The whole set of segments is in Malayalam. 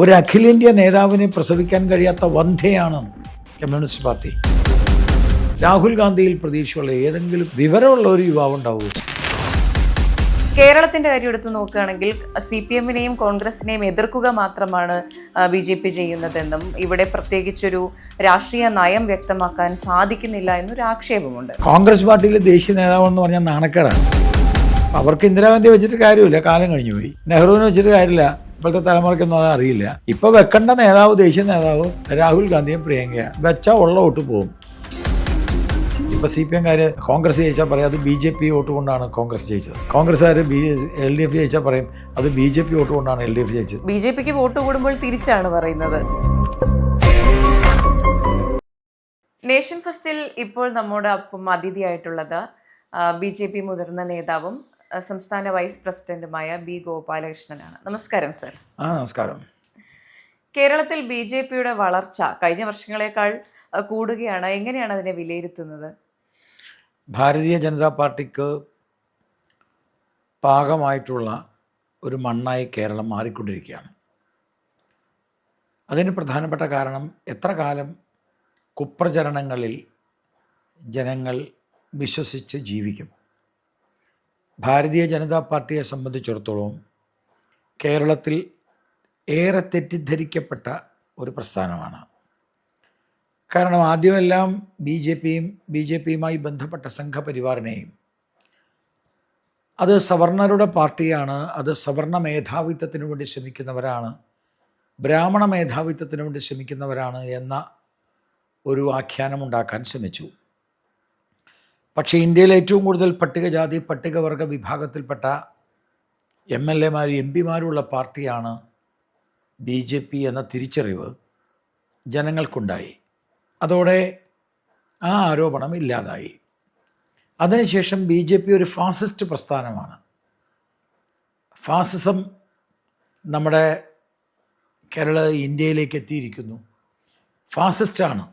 ഒരു അഖിലേന്ത്യാ നേതാവിനെ പ്രസവിക്കാൻ കഴിയാത്ത വന്ധയാണ് കമ്മ്യൂണിസ്റ്റ് പാർട്ടി. രാഹുൽ ഗാന്ധിയിൽ പ്രതീക്ഷയുള്ള ഏതെങ്കിലും വിവരമുള്ള ഒരു യുവാവ് ഉണ്ടാവൂ കേരളത്തിന്റെ കാര്യം എടുത്തു നോക്കുകയാണെങ്കിൽ സി പി എമ്മിനെയും കോൺഗ്രസിനെയും എതിർക്കുക മാത്രമാണ് ബി ജെ പി ചെയ്യുന്നതെന്നും ഇവിടെ പ്രത്യേകിച്ചൊരു രാഷ്ട്രീയ നയം വ്യക്തമാക്കാൻ സാധിക്കുന്നില്ല എന്നൊരു ആക്ഷേപമുണ്ട്. കോൺഗ്രസ് പാർട്ടിയിലെ ദേശീയ നേതാവെന്ന് പറഞ്ഞാൽ നാണക്കേടാണ്. അവർക്ക് ഇന്ദിരാഗാന്ധി വെച്ചിട്ട് കാര്യമില്ല കാലം കഴിഞ്ഞു പോയി നെഹ്റുവിനെ വെച്ചിട്ട് കാര്യമില്ല. ഇപ്പോഴത്തെ തലമുറയ്ക്കൊന്നും അത് അറിയില്ല. ഇപ്പൊ വെക്കേണ്ട നേതാവ് ദേശീയ നേതാവ് രാഹുൽ ഗാന്ധിയും പ്രിയങ്കയ. വെച്ച ഉള്ള വോട്ട് പോകും. ഇപ്പൊ സി പി എംകാര് കോൺഗ്രസ് ജയിച്ചാൽ പറയും അത് ബി ജെ പി വോട്ട് കൊണ്ടാണ് കോൺഗ്രസ് ജയിച്ചത്. കോൺഗ്രസ്സുകാർ ബി എൽ ഡി എഫ് ജയിച്ചാൽ പറയും അത് ബി ജെ പി വോട്ട് കൊണ്ടാണ് എൽ ഡി എഫ് ജയിച്ചത്. ബി ജെ പിക്ക് വോട്ട് കൂടുമ്പോൾ തിരിച്ചാണ് പറയുന്നത്. നേഷൻ ഫസ്റ്റിൽ ഇപ്പോൾ നമ്മുടെ ഒപ്പം അതിഥിയായിട്ടുള്ളത് ബി ജെ പി മുതിർന്ന നേതാവും സംസ്ഥാന വൈസ് പ്രസിഡന്റുമായ ബി ഗോപാലകൃഷ്ണനാണ്. നമസ്കാരം സർ. ആ നമസ്കാരം. കേരളത്തിൽ ബി ജെ പിയുടെ വളർച്ച കഴിഞ്ഞ വർഷങ്ങളെക്കാൾ കൂടുകയാണ്. എങ്ങനെയാണ് അതിനെ വിലയിരുത്തുന്നത്? ഭാരതീയ ജനതാ പാർട്ടിക്ക് പാകമായിട്ടുള്ള ഒരു മണ്ണായി കേരളം മാറിക്കൊണ്ടിരിക്കുകയാണ്. അതിന് പ്രധാനപ്പെട്ട കാരണം എത്ര കാലം കുപ്രചരണങ്ങളിൽ ജനങ്ങൾ വിശ്വസിച്ച് ജീവിക്കും? ഭാരതീയ ജനതാ പാർട്ടിയെ സംബന്ധിച്ചിടത്തോളം കേരളത്തിൽ ഏറെ തെറ്റിദ്ധരിക്കപ്പെട്ട ഒരു പ്രസ്ഥാനമാണ്. കാരണം ആദ്യമെല്ലാം ബി ജെ പിയും ബി ജെ പിയുമായി ബന്ധപ്പെട്ട സംഘപരിവാറിനെയും. അത് സവർണരുടെ പാർട്ടിയാണ് അത് സവർണ മേധാവിത്വത്തിന് വേണ്ടി ശ്രമിക്കുന്നവരാണ് ബ്രാഹ്മണ മേധാവിത്വത്തിന് വേണ്ടി ശ്രമിക്കുന്നവരാണ് എന്ന ഒരു ആഖ്യാനം ഉണ്ടാക്കാൻ ശ്രമിച്ചു. പക്ഷേ ഇന്ത്യയിൽ ഏറ്റവും കൂടുതൽ പട്ടികജാതി പട്ടികവർഗ വിഭാഗത്തിൽപ്പെട്ട എം എൽ എമാരും എം പിമാരുമുള്ള പാർട്ടിയാണ് ബി ജെ പി എന്ന തിരിച്ചറിവ് ജനങ്ങൾക്കുണ്ടായി. അതോടെ ആ ആരോപണം ഇല്ലാതായി. അതിനുശേഷം ബി ജെ പി ഒരു ഫാസിസ്റ്റ് പ്രസ്ഥാനമാണ്. ഫാസിസം നമ്മുടെ കേരള ഇന്ത്യയിലേക്ക് എത്തിയിരിക്കുന്നു. ഫാസിസ്റ്റാണ്.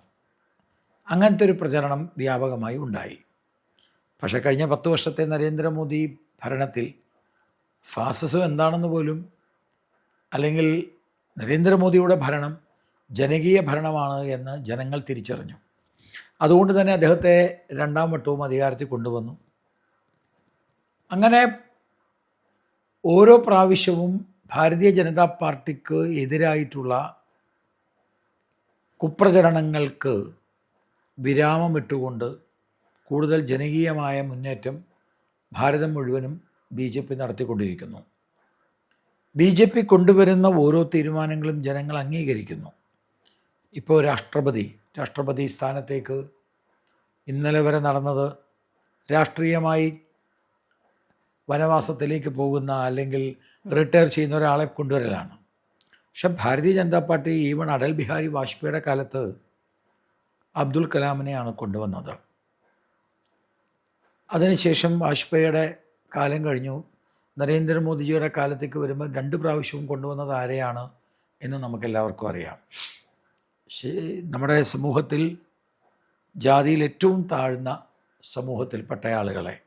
അങ്ങനത്തെ ഒരു പ്രചരണം വ്യാപകമായി ഉണ്ടായി. പക്ഷേ കഴിഞ്ഞ പത്ത് വർഷത്തെ നരേന്ദ്രമോദി ഭരണത്തിൽ ഫാസിസം എന്താണെന്ന് പോലും അല്ലെങ്കിൽ നരേന്ദ്രമോദിയുടെ ഭരണം ജനകീയ ഭരണമാണ് എന്ന് ജനങ്ങൾ തിരിച്ചറിഞ്ഞു. അതുകൊണ്ട് തന്നെ അദ്ദേഹത്തെ രണ്ടാം വട്ടവും അധികാരത്തിൽ കൊണ്ടുവന്നു. അങ്ങനെ ഓരോ പ്രാവശ്യവും ഭാരതീയ ജനതാ പാർട്ടിക്ക് എതിരായിട്ടുള്ള കുപ്രചരണങ്ങൾക്ക് വിരാമമിട്ടുകൊണ്ട് കൂടുതൽ ജനകീയമായ മുന്നേറ്റം ഭാരതം മുഴുവനും ബി ജെ പി നടത്തിക്കൊണ്ടിരിക്കുന്നു. ബി ജെ പി കൊണ്ടുവരുന്ന ഓരോ തീരുമാനങ്ങളും ജനങ്ങൾ അംഗീകരിക്കുന്നു. ഇപ്പോൾ രാഷ്ട്രപതി രാഷ്ട്രപതി സ്ഥാനത്തേക്ക് ഇന്നലെ വരെ നടന്നത് രാഷ്ട്രീയമായി വനവാസത്തിലേക്ക് പോകുന്ന അല്ലെങ്കിൽ റിട്ടയർ ചെയ്യുന്ന ഒരാളെ കൊണ്ടുവരലാണ്. പക്ഷെ ഭാരതീയ ജനതാ പാർട്ടി ഈവൺ അടൽ ബിഹാരി വാജ്പേയിയുടെ കാലത്ത് അബ്ദുൽ കലാമിനെയാണ് കൊണ്ടുവന്നത്. അതിനുശേഷം വാജ്പേയിയുടെ കാലം കഴിഞ്ഞു. നരേന്ദ്രമോദിജിയുടെ കാലത്തേക്ക് വരുമ്പോൾ രണ്ട് പ്രാവശ്യവും കൊണ്ടുവന്നത് ആരെയാണ് എന്ന് നമുക്കെല്ലാവർക്കും അറിയാം. നമ്മുടെ സമൂഹത്തിൽ ജാതിയിൽ ഏറ്റവും താഴ്ന്ന സമൂഹത്തിൽപ്പെട്ട ആളുകളെ.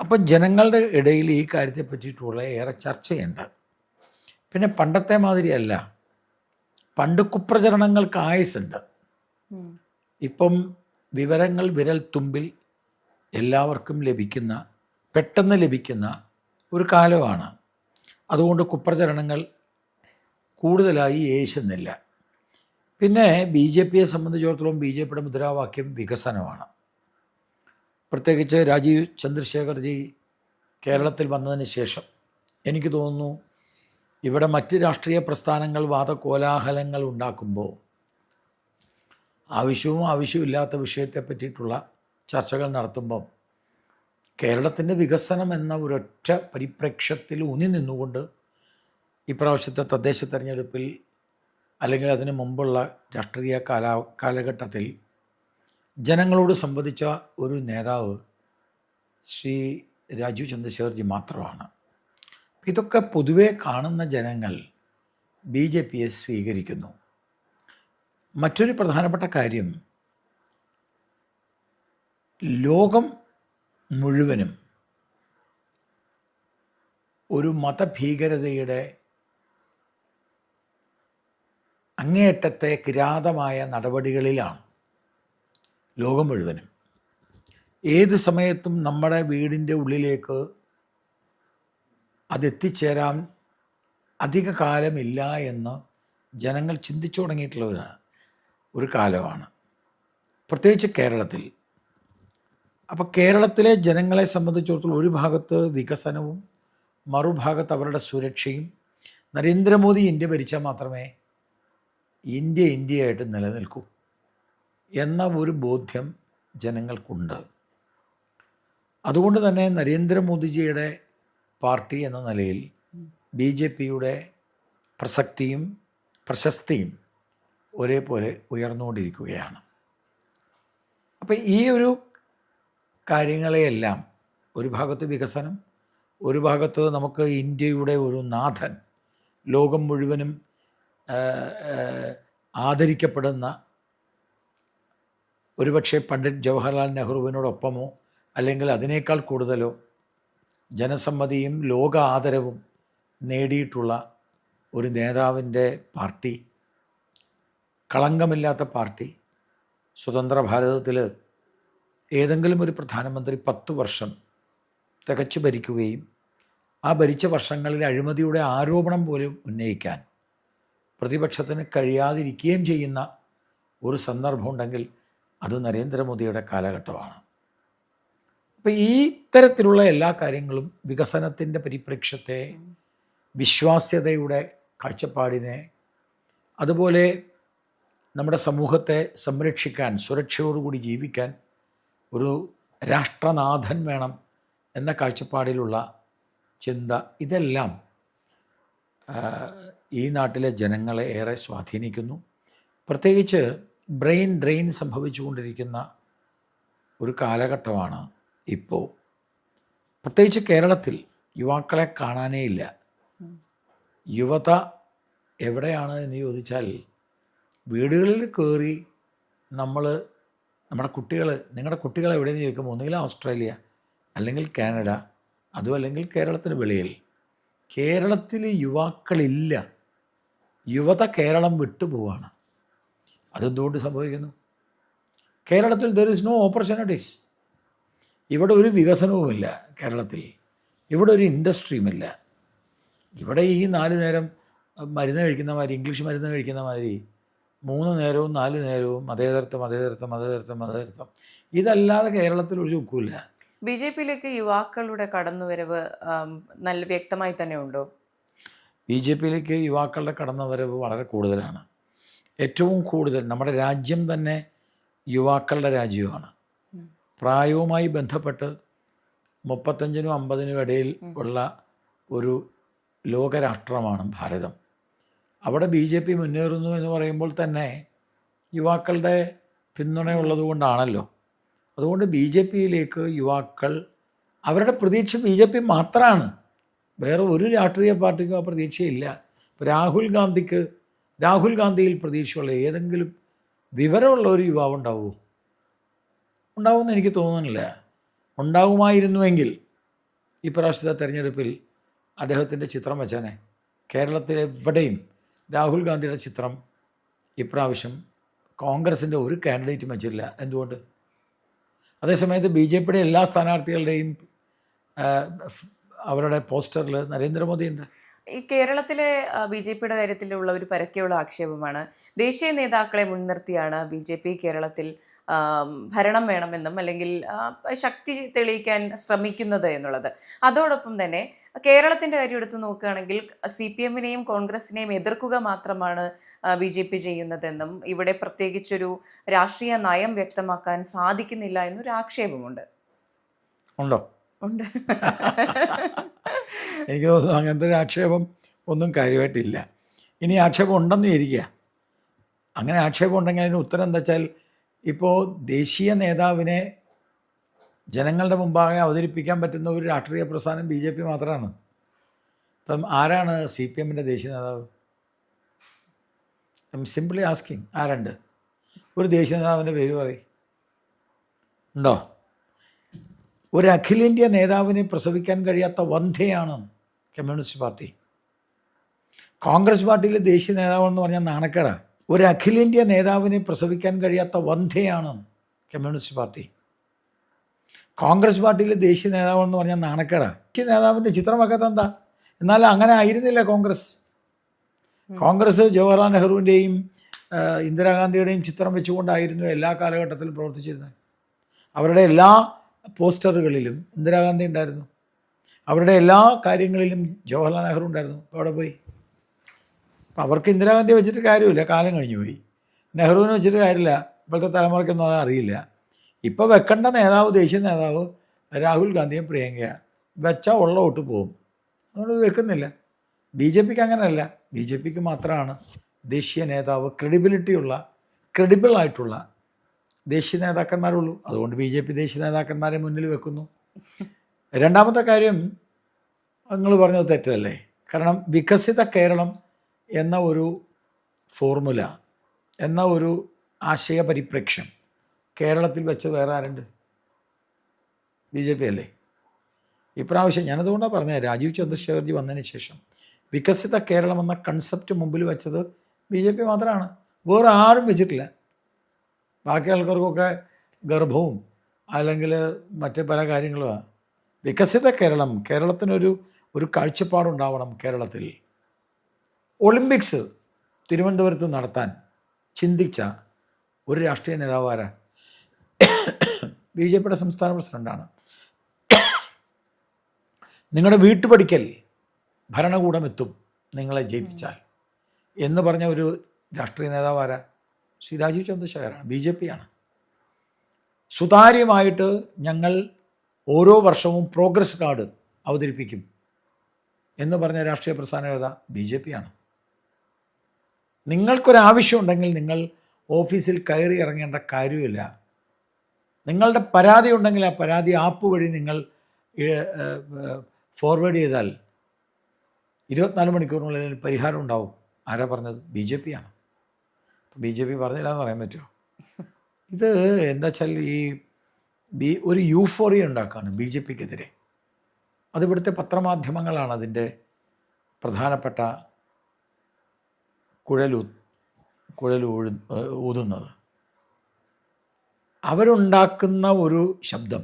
അപ്പം ജനങ്ങളുടെ ഇടയിൽ ഈ കാര്യത്തെ പറ്റിയിട്ടുള്ള ഏറെ ചർച്ചയുണ്ട്. പിന്നെ പണ്ടത്തെ മാതിരിയല്ല. പണ്ട് കുപ്രചരണങ്ങൾക്ക് ആയുസുണ്ട്. ഇപ്പം വിവരങ്ങൾ വിരൽ തുമ്പിൽ എല്ലാവർക്കും ലഭിക്കുന്ന പെട്ടെന്ന് ലഭിക്കുന്ന ഒരു കാലമാണ്. അതുകൊണ്ട് കുപ്രചരണങ്ങൾ കൂടുതലായി ഏശുന്നില്ല പിന്നെ ബി ജെ പിയെ സംബന്ധിച്ചിടത്തോളം ബി ജെ പിയുടെ മുദ്രാവാക്യം വികസനമാണ്. പ്രത്യേകിച്ച് രാജീവ് ചന്ദ്രശേഖർജി കേരളത്തിൽ വന്നതിന് ശേഷം എനിക്ക് തോന്നുന്നു ഇവിടെ മറ്റ് രാഷ്ട്രീയ പ്രസ്ഥാനങ്ങൾ വാദകോലാഹലങ്ങൾ ഉണ്ടാക്കുമ്പോൾ ആവശ്യവും ആവശ്യമില്ലാത്ത വിഷയത്തെ പറ്റിയിട്ടുള്ള ചർച്ചകൾ നടത്തുമ്പം കേരളത്തിന്റെ വികസനം എന്ന ഒരൊറ്റ പരിപ്രേക്ഷ്യത്തിൽ ഊന്നി നിന്നുകൊണ്ട് ഇപ്രാവശ്യത്തെ തദ്ദേശ തെരഞ്ഞെടുപ്പിൽ അല്ലെങ്കിൽ അതിനു മുമ്പുള്ള രാഷ്ട്രീയ കാലാ കാലഘട്ടത്തിൽ ജനങ്ങളോട് സംബന്ധിച്ച ഒരു നേതാവ് ശ്രീ രാജീവ് ചന്ദ്രശേഖർജി മാത്രമാണ്. ഇതൊക്കെ പൊതുവെ കാണുന്ന ജനങ്ങൾ ബി ജെ പിയെ സ്വീകരിക്കുന്നു. മറ്റൊരു പ്രധാനപ്പെട്ട കാര്യം ലോകം മുഴുവനും ഒരു മതഭീകരതയുടെ അങ്ങേയറ്റത്തെ കിരാതമായ നടപടികളിലാണ് ലോകം മുഴുവനും. ഏത് സമയത്തും നമ്മുടെ വീടിന്റെ ഉള്ളിലേക്ക് അതെത്തിച്ചേരാൻ അധിക കാലമില്ല എന്ന് ജനങ്ങൾ ചിന്തിച്ചു തുടങ്ങിയിട്ടുള്ള ഒരു കാലമാണ്. പ്രത്യേകിച്ച് കേരളത്തിൽ. അപ്പോൾ കേരളത്തിലെ ജനങ്ങളെ സംബന്ധിച്ചിടത്തോളം ഒരു ഭാഗത്ത് വികസനവും മറുഭാഗത്ത് അവരുടെ സുരക്ഷയും നരേന്ദ്രമോദി ഇന്ത്യ ഭരിച്ചാൽ മാത്രമേ ഇന്ത്യ ഇന്ത്യയായിട്ട് നിലനിൽക്കൂ എന്ന ഒരു ബോധ്യം ജനങ്ങൾക്കുണ്ട്. അതുകൊണ്ട് തന്നെ നരേന്ദ്രമോദിജിയുടെ പാർട്ടി എന്ന നിലയിൽ ബി ജെ പിയുടെ പ്രസക്തിയും പ്രശസ്തിയും ഒരേപോലെ ഉയർന്നുകൊണ്ടിരിക്കുകയാണ്. അപ്പം ഈ ഒരു കാര്യങ്ങളെയെല്ലാം ഒരു ഭാഗത്ത് വികസനം ഒരു ഭാഗത്ത് നമുക്ക് ഇന്ത്യയുടെ ഒരു നാഥൻ ലോകം മുഴുവനും ആദരിക്കപ്പെടുന്ന ഒരുപക്ഷെ പണ്ഡിറ്റ് ജവഹർലാൽ നെഹ്റുവിനോടൊപ്പമോ അല്ലെങ്കിൽ അതിനേക്കാൾ കൂടുതലോ ജനസമ്മതിയും ലോക ആദരവും നേടിയിട്ടുള്ള ഒരു നേതാവിന്റെ പാർട്ടി കളങ്കമില്ലാത്ത പാർട്ടി സ്വതന്ത്ര ഭാരതത്തിൽ ഏതെങ്കിലും ഒരു പ്രധാനമന്ത്രി പത്ത് വർഷം തികച്ചു ഭരിക്കുകയും ആ ഭരിച്ച വർഷങ്ങളിൽ അഴിമതിയുടെ ആരോപണം പോലും ഉന്നയിക്കാൻ പ്രതിപക്ഷത്തിന് കഴിയാതിരിക്കുകയും ചെയ്യുന്ന ഒരു സന്ദർഭം ഉണ്ടെങ്കിൽ അത് നരേന്ദ്രമോദിയുടെ കാലഘട്ടമാണ്. അപ്പോൾ ഈ തരത്തിലുള്ള എല്ലാ കാര്യങ്ങളും വികസനത്തിന്റെ പരിപ്രേക്ഷ്യത്തെ വിശ്വാസ്യതയുടെ കാഴ്ചപ്പാടിനെ അതുപോലെ നമ്മുടെ സമൂഹത്തെ സംരക്ഷിക്കാൻ സുരക്ഷയോടുകൂടി ജീവിക്കാൻ ഒരു രാഷ്ട്രനാഥൻ വേണം എന്ന കാഴ്ചപ്പാടിലുള്ള ചിന്ത ഇതെല്ലാം ഈ നാട്ടിലെ ജനങ്ങളെ ഏറെ സ്വാധീനിക്കുന്നു. പ്രത്യേകിച്ച് ബ്രെയിൻ ഡ്രെയിൻ സംഭവിച്ചുകൊണ്ടിരിക്കുന്ന ഒരു കാലഘട്ടമാണ് ഇപ്പോൾ പ്രത്യേകിച്ച് കേരളത്തിൽ യുവാക്കളെ കാണാനേ ഇല്ല യുവത എവിടെയാണ് എന്ന് ചോദിച്ചാൽ വീടുകളിൽ കയറി നമ്മൾ നമ്മുടെ കുട്ടികൾ നിങ്ങളുടെ കുട്ടികൾ എവിടെയെന്ന് ചോദിക്കുമ്പോൾ ഒന്നുകിൽ ഓസ്ട്രേലിയ അല്ലെങ്കിൽ കാനഡ അതും അല്ലെങ്കിൽ കേരളത്തിന് വെളിയിൽ. കേരളത്തിൽ യുവാക്കളില്ല. യുവത കേരളം വിട്ടുപോവാണ് അതെന്തുകൊണ്ട് സംഭവിക്കുന്നു? കേരളത്തിൽ ദർ ഇസ് നോ ഓപ്പർച്യൂണിറ്റീസ് ഇവിടെ ഒരു വികസനവുമില്ല കേരളത്തിൽ. ഇവിടെ ഒരു ഇൻഡസ്ട്രിയുമില്ല. ഇവിടെ ഈ നാല് നേരം മരുന്ന് കഴിക്കുന്ന മാതിരി ഇംഗ്ലീഷ് മരുന്ന് കഴിക്കുന്ന മാതിരി മൂന്ന് നേരവും നാല് നേരവും മതേതരത്വം മതേതരത്വം മതേതരത്വം മതേതരത്വം ഇതല്ലാതെ കേരളത്തിൽ ഒരു ചുക്കുമില്ല ബി ജെ പിയിലേക്ക് യുവാക്കളുടെ കടന്നുവരവ് നല്ല വ്യക്തമായി തന്നെ ഉണ്ടോ? ബി ജെ പിയിലേക്ക് യുവാക്കളുടെ കടന്നുവരവ് വളരെ കൂടുതലാണ്. ഏറ്റവും കൂടുതൽ നമ്മുടെ രാജ്യം തന്നെ യുവാക്കളുടെ രാജ്യമാണ്. പ്രായവുമായി ബന്ധപ്പെട്ട് മുപ്പത്തഞ്ചിനും അമ്പതിനും ഇടയിൽ ഉള്ള ഒരു ലോകരാഷ്ട്രമാണ് ഭാരതം. അവിടെ ബി ജെ പി മുന്നേറുന്നു എന്ന് പറയുമ്പോൾ തന്നെ യുവാക്കളുടെ പിന്തുണയുള്ളത് കൊണ്ടാണല്ലോ അതുകൊണ്ട് ബി ജെ പിയിലേക്ക് യുവാക്കൾ അവരുടെ പ്രതീക്ഷ ബി ജെ പി മാത്രമാണ് വേറെ ഒരു രാഷ്ട്രീയ പാർട്ടിക്കും ആ പ്രതീക്ഷയില്ല. രാഹുൽ ഗാന്ധിക്ക് രാഹുൽ ഗാന്ധിയിൽ പ്രതീക്ഷയുള്ള ഏതെങ്കിലും വിവരമുള്ള ഒരു യുവാവ് ഉണ്ടാവുമോ? ഉണ്ടാവുമെന്ന് എനിക്ക് തോന്നുന്നില്ല. ഉണ്ടാകുമായിരുന്നുവെങ്കിൽ ഈ പ്രാവശ്യത്തെ തെരഞ്ഞെടുപ്പിൽ അദ്ദേഹത്തിന്റെ ചിത്രം വെച്ചാനെ. കേരളത്തിൽ എവിടെയും രാഹുൽ ഗാന്ധിയുടെ ചിത്രം ഇപ്രാവശ്യം കോൺഗ്രസിന്റെ ഒരു കാൻഡിഡേറ്റും വെച്ചില്ല എന്തുകൊണ്ട്? അതേസമയത്ത് ബി ജെ പിയുടെ എല്ലാ സ്ഥാനാർത്ഥികളുടെയും അവരുടെ പോസ്റ്ററിൽ നരേന്ദ്രമോദിയുണ്ട്. ഈ കേരളത്തിലെ ബി ജെ പിയുടെ കാര്യത്തിലുള്ള ഒരു പരക്കെയുള്ള ആക്ഷേപമാണ്. ദേശീയ നേതാക്കളെ മുൻനിർത്തിയാണ് ബി ജെ പി കേരളത്തിൽ ഭരണം വേണമെന്നും അല്ലെങ്കിൽ ശക്തി തെളിയിക്കാൻ ശ്രമിക്കുന്നത് എന്നുള്ളത്. അതോടൊപ്പം തന്നെ കേരളത്തിന്റെ കാര്യം എടുത്തു നോക്കുകയാണെങ്കിൽ സി പി എമ്മിനെയും കോൺഗ്രസിനെയും എതിർക്കുക മാത്രമാണ് ബി ജെ പി ചെയ്യുന്നതെന്നും ഇവിടെ പ്രത്യേകിച്ചൊരു രാഷ്ട്രീയ നയം വ്യക്തമാക്കാൻ സാധിക്കുന്നില്ല എന്നൊരു ആക്ഷേപമുണ്ട്. ഉണ്ടോ? ഉണ്ട്. എനിക്ക് തോന്നുന്നു അങ്ങനത്തെ ഒരു ആക്ഷേപം ഒന്നും കാര്യമായിട്ടില്ല. ഇനി ആക്ഷേപം ഉണ്ടെന്ന് ഇരിക്കുക അങ്ങനെ ആക്ഷേപം ഉണ്ടെങ്കിൽ അതിന് ഉത്തരം എന്താ വെച്ചാൽ ഇപ്പോൾ ദേശീയ നേതാവിനെ ജനങ്ങളുടെ മുമ്പാകെ അവതരിപ്പിക്കാൻ പറ്റുന്ന ഒരു രാഷ്ട്രീയ പ്രസ്ഥാനം ബി ജെ പി മാത്രമാണ്. ഇപ്പം ആരാണ് സി പി എമ്മിന്റെ ദേശീയ നേതാവ്? ഐ എം സിംപ്ലി ആസ്കിങ് ആരുണ്ട്? ഒരു ദേശീയ നേതാവിന്റെ പേര് പറയും. ഉണ്ടോ? ഒരു അഖിലേന്ത്യാ നേതാവിനെ പ്രസവിക്കാൻ കഴിയാത്ത വന്ധയാണ് കമ്മ്യൂണിസ്റ്റ് പാർട്ടി. കോൺഗ്രസ് പാർട്ടിയിലെ ദേശീയ നേതാവെന്ന് പറഞ്ഞാൽ നാണക്കേടാണ് ഒരു അഖിലേന്ത്യാ നേതാവിനെ പ്രസവിക്കാൻ കഴിയാത്ത വന്ധയാണ് കമ്മ്യൂണിസ്റ്റ് പാർട്ടി. കോൺഗ്രസ് പാർട്ടിയിലെ ദേശീയ നേതാവെന്ന് പറഞ്ഞാൽ നാണക്കേടാണ് ദേശീയ നേതാവിന്റെ ചിത്രം വെക്കാത്ത എന്താ? എന്നാൽ അങ്ങനെ ആയിരുന്നില്ല കോൺഗ്രസ്. കോൺഗ്രസ് ജവഹർലാൽ നെഹ്റുവിന്റെയും ഇന്ദിരാഗാന്ധിയുടെയും ചിത്രം വെച്ചുകൊണ്ടായിരുന്നു എല്ലാ കാലഘട്ടത്തിലും പ്രവർത്തിച്ചിരുന്നത്. അവരുടെ എല്ലാ പോസ്റ്ററുകളിലും ഇന്ദിരാഗാന്ധി ഉണ്ടായിരുന്നു. അവരുടെ എല്ലാ കാര്യങ്ങളിലും ജവഹർലാൽ നെഹ്റു ഉണ്ടായിരുന്നു. അവിടെ പോയി? അപ്പം അവർക്ക് ഇന്ദിരാഗാന്ധി വെച്ചിട്ട് കാര്യമില്ല. കാലം കഴിഞ്ഞു പോയി നെഹ്റുവിനെ വെച്ചിട്ട് കാര്യമില്ല. ഇപ്പോഴത്തെ തലമുറയ്ക്കൊന്നും അത് അറിയില്ല. ഇപ്പോൾ വെക്കേണ്ട നേതാവ് ദേശീയ നേതാവ് രാഹുൽ ഗാന്ധിയും പ്രിയങ്കയാണ്. വെച്ചാൽ ഉള്ള വോട്ട് പോകും. അതുകൊണ്ട് വെക്കുന്നില്ല. ബി ജെ പിക്ക് അങ്ങനെയല്ല. ബി ജെ പിക്ക് മാത്രമാണ് ദേശീയ നേതാവ് ക്രെഡിബിലിറ്റിയുള്ള ക്രെഡിബിൾ ആയിട്ടുള്ള ദേശീയ നേതാക്കന്മാരുള്ളൂ. അതുകൊണ്ട് ബി ജെ പി ദേശീയ നേതാക്കന്മാരെ മുന്നിൽ വെക്കുന്നു. രണ്ടാമത്തെ കാര്യം നിങ്ങൾ പറഞ്ഞത് തെറ്റല്ലേ? കാരണം വികസിത കേരളം എന്ന ഒരു ഫോർമുല എന്ന ഒരു ആശയ പരിപ്രേക്ഷ്യം കേരളത്തിൽ വെച്ച് വേറെ ആരുണ്ട്? ബി ജെ പി അല്ലേ? ഇപ്രാവശ്യം ഞാനതുകൊണ്ടാണ് പറഞ്ഞത് രാജീവ് ചന്ദ്രശേഖർജി വന്നതിന് ശേഷം. വികസിത കേരളം എന്ന കൺസെപ്റ്റ് മുമ്പിൽ വെച്ചത് ബി ജെ പി മാത്രമാണ് വേറെ ആരും വെച്ചിട്ടില്ല. ബാക്കി ആൾക്കാർക്കൊക്കെ ഗർഭവും അല്ലെങ്കിൽ മറ്റ് പല കാര്യങ്ങളുമാണ് വികസിത കേരളം കേരളത്തിനൊരു ഒരു കാഴ്ചപ്പാടുണ്ടാവണം കേരളത്തിൽ. ഒളിമ്പിക്സ് തിരുവനന്തപുരത്ത് നടത്താൻ ചിന്തിച്ച ഒരു രാഷ്ട്രീയ നേതാവ് ആരാ ബി ജെ പിയുടെ സംസ്ഥാന പ്രസിഡന്റാണ്. നിങ്ങളുടെ വീട്ടുപടിക്കൽ ഭരണകൂടം എത്തും നിങ്ങളെ ജയിപ്പിച്ചാൽ എന്ന് പറഞ്ഞ ഒരു രാഷ്ട്രീയ നേതാവ് ആരാ? ശ്രീ രാജീവ് ചന്ദ്രശേഖരാണ് ബി ജെ പിയാണ്. സുതാര്യമായിട്ട് ഞങ്ങൾ ഓരോ വർഷവും പ്രോഗ്രസ് കാർഡ് അവതരിപ്പിക്കും എന്ന് പറഞ്ഞ രാഷ്ട്രീയ പ്രസ്ഥാന നേതാ ബി ജെ പിയാണ്. നിങ്ങൾക്കൊരാവശ്യമുണ്ടെങ്കിൽ നിങ്ങൾ ഓഫീസിൽ കയറി ഇറങ്ങേണ്ട കാര്യമില്ല. നിങ്ങളുടെ പരാതി ഉണ്ടെങ്കിൽ ആ പരാതി ആപ്പ് വഴി നിങ്ങൾ ഫോർവേഡ് ചെയ്താൽ ഇരുപത്തിനാല് മണിക്കൂറിനുള്ളിൽ പരിഹാരം ഉണ്ടാവും. ആരാ പറഞ്ഞത്? ബി ജെ പി ആണ്. ബി ജെ പി പറഞ്ഞില്ല എന്ന് പറയാൻ പറ്റുമോ? ഇത് എന്താ വെച്ചാൽ ഈ ബി ഒരു യൂഫോറിയ ഉണ്ടാക്കുകയാണ് ബി ജെ പിക്കെതിരെ. അത് ഇവിടുത്തെ പത്രമാധ്യമങ്ങളാണ് അതിന്റെ പ്രധാനപ്പെട്ട കുഴലൂ കുഴൽ ഊതുന്നത്. അവരുണ്ടാക്കുന്ന ഒരു ശബ്ദം.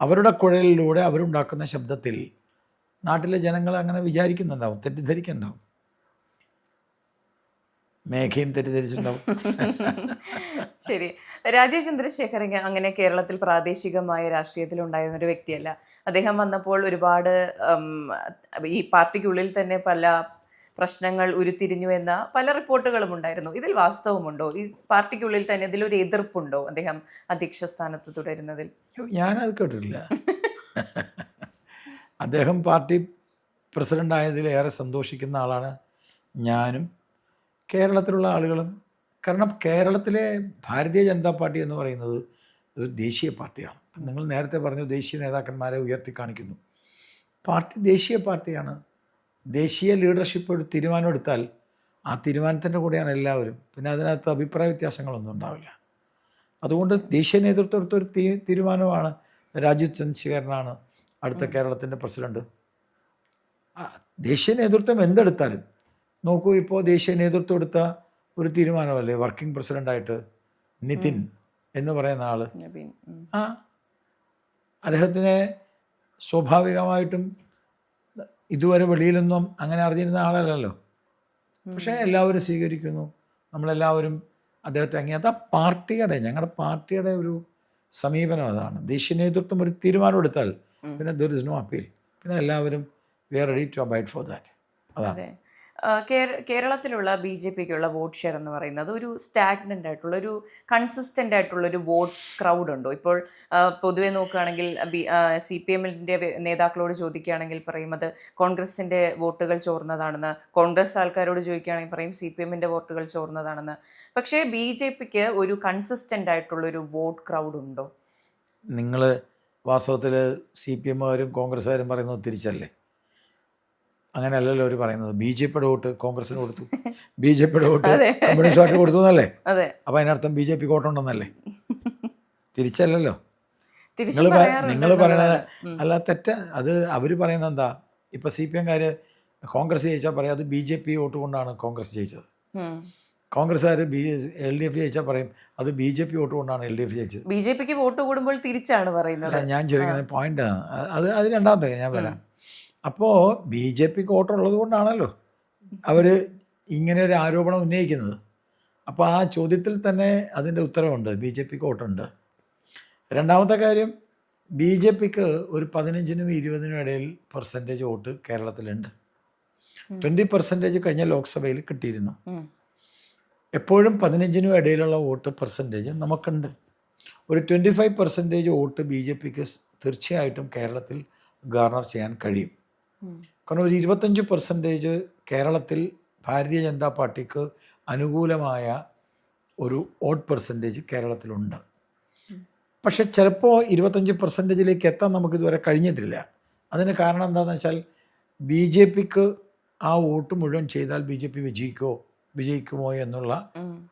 അവരുടെ കുഴലിലൂടെ അവരുണ്ടാക്കുന്ന ശബ്ദത്തിൽ നാട്ടിലെ ജനങ്ങൾ അങ്ങനെ വിചാരിക്കുന്നുണ്ടാവും തെറ്റിദ്ധരിക്കുന്നുണ്ടാവും. മേഘയും തെറ്റിദ്ധരിച്ചിട്ടുണ്ടാവും. ശരി. രാജീവ് ചന്ദ്രശേഖർ അങ്ങനെ കേരളത്തിൽ പ്രാദേശികമായ രാഷ്ട്രീയത്തിൽ ഉണ്ടായിരുന്ന ഒരു വ്യക്തിയല്ല. അദ്ദേഹം വന്നപ്പോൾ ഒരുപാട് ഈ പാർട്ടിക്കുള്ളിൽ തന്നെ പല പ്രശ്നങ്ങൾ ഉരുത്തിരിഞ്ഞു എന്ന പല റിപ്പോർട്ടുകളും ഉണ്ടായിരുന്നു. ഇതിൽ വാസ്തവമുണ്ടോ? ഈ പാർട്ടിക്കുള്ളിൽ തന്നെ ഇതിലൊരു എതിർപ്പുണ്ടോ അദ്ദേഹം അധ്യക്ഷ സ്ഥാനത്ത് തുടരുന്നതിൽ ഞാനത് കേട്ടിട്ടില്ല. അദ്ദേഹം പാർട്ടി പ്രസിഡന്റ് ആയതിൽ ഏറെ സന്തോഷിക്കുന്ന ആളാണ് ഞാനും. കേരളത്തിലുള്ള ആളുകളും കാരണം കേരളത്തിലെ ഭാരതീയ ജനതാ പാർട്ടി എന്ന് പറയുന്നത് ഒരു ദേശീയ പാർട്ടിയാണ്. നിങ്ങൾ നേരത്തെ പറഞ്ഞു ദേശീയ നേതാക്കന്മാരെ ഉയർത്തി കാണിക്കുന്നു. പാർട്ടി ദേശീയ പാർട്ടിയാണ്. ദേശീയ ലീഡർഷിപ്പ് ഒരു തീരുമാനമെടുത്താൽ ആ തീരുമാനത്തിന്റെ കൂടെയാണ് എല്ലാവരും. പിന്നെ അതിനകത്ത് അഭിപ്രായ വ്യത്യാസങ്ങളൊന്നും ഉണ്ടാവില്ല. അതുകൊണ്ട് ദേശീയ നേതൃത്വം എടുത്തൊരു തീ തീരുമാനമാണ് രാജീവ് ചന്ദ്രശേഖരനാണ് അടുത്ത കേരളത്തിന്റെ പ്രസിഡന്റ്. ദേശീയ നേതൃത്വം എന്തെടുത്താലും നോക്കൂ ഇപ്പോൾ ദേശീയ നേതൃത്വം എടുത്ത ഒരു തീരുമാനമല്ലേ വർക്കിംഗ് പ്രസിഡന്റായിട്ട് നിതിൻ എന്ന് പറയുന്ന ആൾ. ആ അദ്ദേഹത്തിനെ സ്വാഭാവികമായിട്ടും ഇതുവരെ വെളിയിലൊന്നും അങ്ങനെ അറിഞ്ഞിരുന്ന ആളല്ലല്ലോ. പക്ഷേ എല്ലാവരും സ്വീകരിക്കുന്നു. നമ്മളെല്ലാവരും അദ്ദേഹത്തെ ആ പാർട്ടിയുടെ ഞങ്ങളുടെ പാർട്ടിയുടെ ഒരു സമീപനം അതാണ്. ദേശീയ നേതൃത്വം ഒരു തീരുമാനം എടുത്താൽ പിന്നെ ദർ ഇസ് നോ അപ്പീൽ പിന്നെ എല്ലാവരും we are ready to abide for that അതാണ്. കേരളത്തിലുള്ള ബി ജെ പിക്കുള്ള വോട്ട് ഷെയർ എന്ന് പറയുന്നത് ഒരു സ്റ്റാഗ്നന്റ് ആയിട്ടുള്ള ഒരു കൺസിസ്റ്റന്റ് ആയിട്ടുള്ള ഒരു വോട്ട് ക്രൗഡ് ഉണ്ടോ? ഇപ്പോൾ പൊതുവേ നോക്കുകയാണെങ്കിൽ ബി സി പി എമ്മിന്റെ നേതാക്കളോട് ചോദിക്കുകയാണെങ്കിൽ പറയും അത് കോൺഗ്രസിന്റെ വോട്ടുകൾ ചോർന്നതാണെന്ന് കോൺഗ്രസ് ആൾക്കാരോട് ചോദിക്കുകയാണെങ്കിൽ പറയും സി പി എമ്മിന്റെ വോട്ടുകൾ ചോർന്നതാണെന്ന്. പക്ഷേ ബി ജെ പിക്ക് ഒരു കൺസിസ്റ്റന്റ് ആയിട്ടുള്ള ഒരു വോട്ട് ക്രൗഡ് ഉണ്ടോ? നിങ്ങൾ വാസ്തവത്തിൽ സി പി എമ്മുകാരും കോൺഗ്രസ്സുകാരും പറയുന്നത് തിരിച്ചല്ലേ? അങ്ങനെയല്ലല്ലോ അവർ പറയുന്നത്. ബി ജെ പിയുടെ വോട്ട് കോൺഗ്രസിന് കൊടുത്തു. ബി ജെ പിയുടെ വോട്ട് കമ്മ്യൂണിസ്റ്റ് പാർട്ടി കൊടുത്തു എന്നല്ലേ അതെ. അപ്പോൾ അതിനർത്ഥം ബി ജെ പി വോട്ടുണ്ടെന്നല്ലേ തിരിച്ചല്ലല്ലോ. നിങ്ങൾ നിങ്ങൾ പറയണത് അല്ല തെറ്റ. അത് അവർ പറയുന്നത് എന്താ? ഇപ്പം സി പി എംകാർ കോൺഗ്രസ് ജയിച്ചാൽ പറയാം അത് ബി ജെ പി വോട്ട് കൊണ്ടാണ് കോൺഗ്രസ് ജയിച്ചത്. കോൺഗ്രസ് കോൺഗ്രസ്സുകാർ ബി എൽ ഡി എഫ് ജയിച്ചാൽ പറയും അത് ബി ജെ പി വോട്ട് കൊണ്ടാണ് എൽ ഡി എഫ് ജയിച്ചത്. ബി ജെ പിക്ക് വോട്ട് കൂടുമ്പോൾ തിരിച്ചാണ് പറയുന്നത്. ഞാൻ ചോദിക്കുന്നത് പോയിന്റ് അത് അത് രണ്ടാമത്തെ ഞാൻ വരാം. അപ്പോൾ ബി ജെ പിക്ക് വോട്ടുള്ളത് കൊണ്ടാണല്ലോ അവർ ഇങ്ങനെ ഒരു ആരോപണം ഉന്നയിക്കുന്നത്. അപ്പോൾ ആ ചോദ്യത്തിൽ തന്നെ അതിന്റെ ഉത്തരവുണ്ട് ബി ജെ പിക്ക് വോട്ടുണ്ട് രണ്ടാമത്തെ കാര്യം ബി ജെ പിക്ക് ഒരു പതിനഞ്ചിനും ഇരുപതിനും ഇടയിൽ പെർസെന്റേജ് വോട്ട് കേരളത്തിലുണ്ട്. ട്വന്റി പെർസെന്റേജ് കഴിഞ്ഞ ലോക്സഭയിൽ കിട്ടിയിരുന്നു. എപ്പോഴും പതിനഞ്ചിനും ഇടയിലുള്ള വോട്ട് പെർസെന്റേജ് നമുക്കുണ്ട്. ഒരു twenty five percentage vote B J പിക്ക് തീർച്ചയായിട്ടും കേരളത്തിൽ ഗാർണർ ചെയ്യാൻ കഴിയും. കാരണം ഒരു ഇരുപത്തഞ്ച് പെർസെന്റേജ് കേരളത്തിൽ ഭാരതീയ ജനതാ പാർട്ടിക്ക് അനുകൂലമായ ഒരു വോട്ട് പെർസെന്റേജ് കേരളത്തിലുണ്ട്. പക്ഷെ ചിലപ്പോൾ ഇരുപത്തഞ്ച് പെർസെന്റേജിലേക്ക് എത്താൻ നമുക്ക് ഇതുവരെ കഴിഞ്ഞിട്ടില്ല. അതിന് കാരണം എന്താണെന്ന് വെച്ചാൽ ബി ജെ പിക്ക് ആ വോട്ട് മുഴുവൻ ചെയ്താൽ ബി ജെ പി വിജയിക്കോ വിജയിക്കുമോ എന്നുള്ള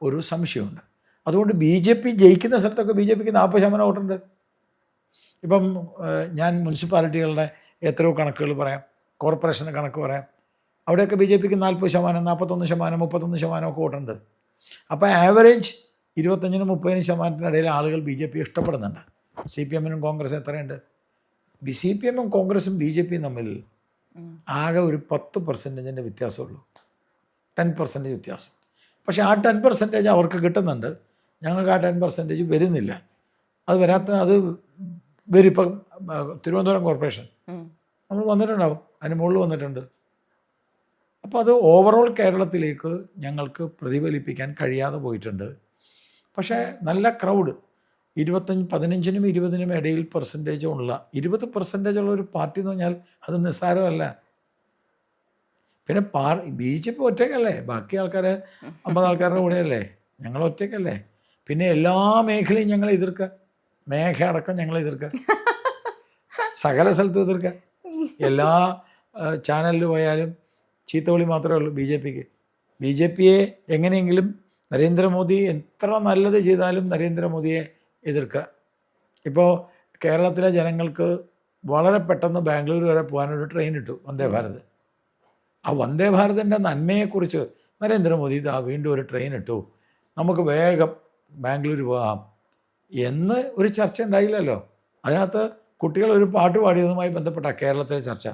ഒരു സംശയമുണ്ട്. അതുകൊണ്ട് ബി ജെ പി ജയിക്കുന്ന സ്ഥലത്തൊക്കെ ബി ജെ പിക്ക് നാൽപ്പത് ശതമാനം വോട്ടുണ്ട്. ഇപ്പം ഞാൻ മുനിസിപ്പാലിറ്റികളുടെ എത്രയോ കണക്കുകൾ പറയാം. കോർപ്പറേഷന്റെ കണക്ക് പറയാം. അവിടെയൊക്കെ ബി ജെ പിക്ക് നാൽപ്പത് ശതമാനം നാൽപ്പത്തൊന്ന് ശതമാനം മുപ്പത്തൊന്ന് ശതമാനം ഒക്കെ വോട്ടുണ്ട്. അപ്പോൾ ആവറേജ് ഇരുപത്തഞ്ചിനും മുപ്പതിനും ശതമാനത്തിനിടയിൽ ആളുകൾ ബി ജെ പി ഇഷ്ടപ്പെടുന്നുണ്ട്. സി പി എമ്മിനും കോൺഗ്രസ് എത്രയുണ്ട്? ബി സി പി എമ്മും കോൺഗ്രസും ബി ജെ പിയും തമ്മിൽ ആകെ ഒരു പത്ത് പെർസെന്റേജിന്റെ വ്യത്യാസമുള്ളൂ. ടെൻ പെർസെന്റേജ് വ്യത്യാസം. പക്ഷേ ആ ടെൻ പെർസെന്റേജ് അവർക്ക് കിട്ടുന്നുണ്ട്. ഞങ്ങൾക്ക് ആ ടെൻ പെർസെന്റേജ് വരുന്നില്ല. അത് വരാത്ത അത് വരും ഇപ്പം തിരുവനന്തപുരം കോർപ്പറേഷൻ. നമ്മൾ വന്നിട്ടുണ്ടാവും. അതിന് മുകളിൽ വന്നിട്ടുണ്ട്. അപ്പോൾ അത് ഓവറോൾ കേരളത്തിലേക്ക് ഞങ്ങൾക്ക് പ്രതിഫലിപ്പിക്കാൻ കഴിയാതെ പോയിട്ടുണ്ട്. പക്ഷേ നല്ല ക്രൗഡ് ഇരുപത്തഞ്ച് പതിനഞ്ചിനും ഇരുപതിനും ഇടയിൽ പെർസെന്റേജ് ഉള്ള ഇരുപത് പെർസെന്റേജ് ഉള്ള ഒരു പാർട്ടി എന്ന് പറഞ്ഞാൽ അത് നിസ്സാരമല്ല. പിന്നെ പാർ ബി ജെ പി ഒറ്റയ്ക്കല്ലേ? ബാക്കി ആൾക്കാർ അമ്പത് ആൾക്കാരുടെ കൂടെയല്ലേ? ഞങ്ങൾ ഒറ്റയ്ക്കല്ലേ? പിന്നെ എല്ലാ മേഖലയും ഞങ്ങൾ എതിർക്കുക മേഘ അടക്കം ഞങ്ങൾ എതിർക്കുക സകല സ്ഥലത്തും എതിർക്കുക എല്ലാ ചാനലിൽ പോയാലും ചീത്തവിളി മാത്രമേ ഉള്ളൂ ബി ജെ പിക്ക്. ബി ജെ പിയെ എങ്ങനെയെങ്കിലും നരേന്ദ്രമോദി എത്ര നല്ലത് ചെയ്താലും നരേന്ദ്രമോദിയെ എതിർക്കുക. ഇപ്പോൾ കേരളത്തിലെ ജനങ്ങൾക്ക് വളരെ പെട്ടെന്ന് ബാംഗ്ലൂർ വരെ പോകാനൊരു ട്രെയിൻ ഇട്ടു വന്ദേ ഭാരത്. ആ വന്ദേ ഭാരതിന്റെ നന്മയെക്കുറിച്ച് നരേന്ദ്രമോദി ഇതാ വീണ്ടും ഒരു ട്രെയിൻ ഇട്ടു. നമുക്ക് വേഗം ബാംഗ്ലൂർ പോകാം എന്ന് ഒരു ചർച്ച ഉണ്ടായില്ലല്ലോ. അതിനകത്ത് കുട്ടികൾ ഒരു പാട്ട് പാടിയതുമായി ബന്ധപ്പെട്ട കേരളത്തിലെ ചർച്ച.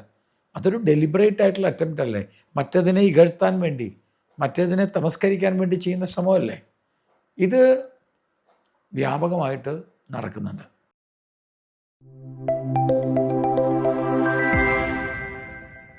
അതൊരു ഡെലിബറേറ്റ് ആയിട്ടുള്ള അറ്റംപ്റ്റ് അല്ലേ? മറ്റതിനെ ഇകഴ്ത്താൻ വേണ്ടി മറ്റേതിനെ തമസ്കരിക്കാൻ വേണ്ടി ചെയ്യുന്ന ശ്രമമല്ലേ? ഇത് വ്യാപകമായിട്ട് നടക്കുന്നുണ്ട്.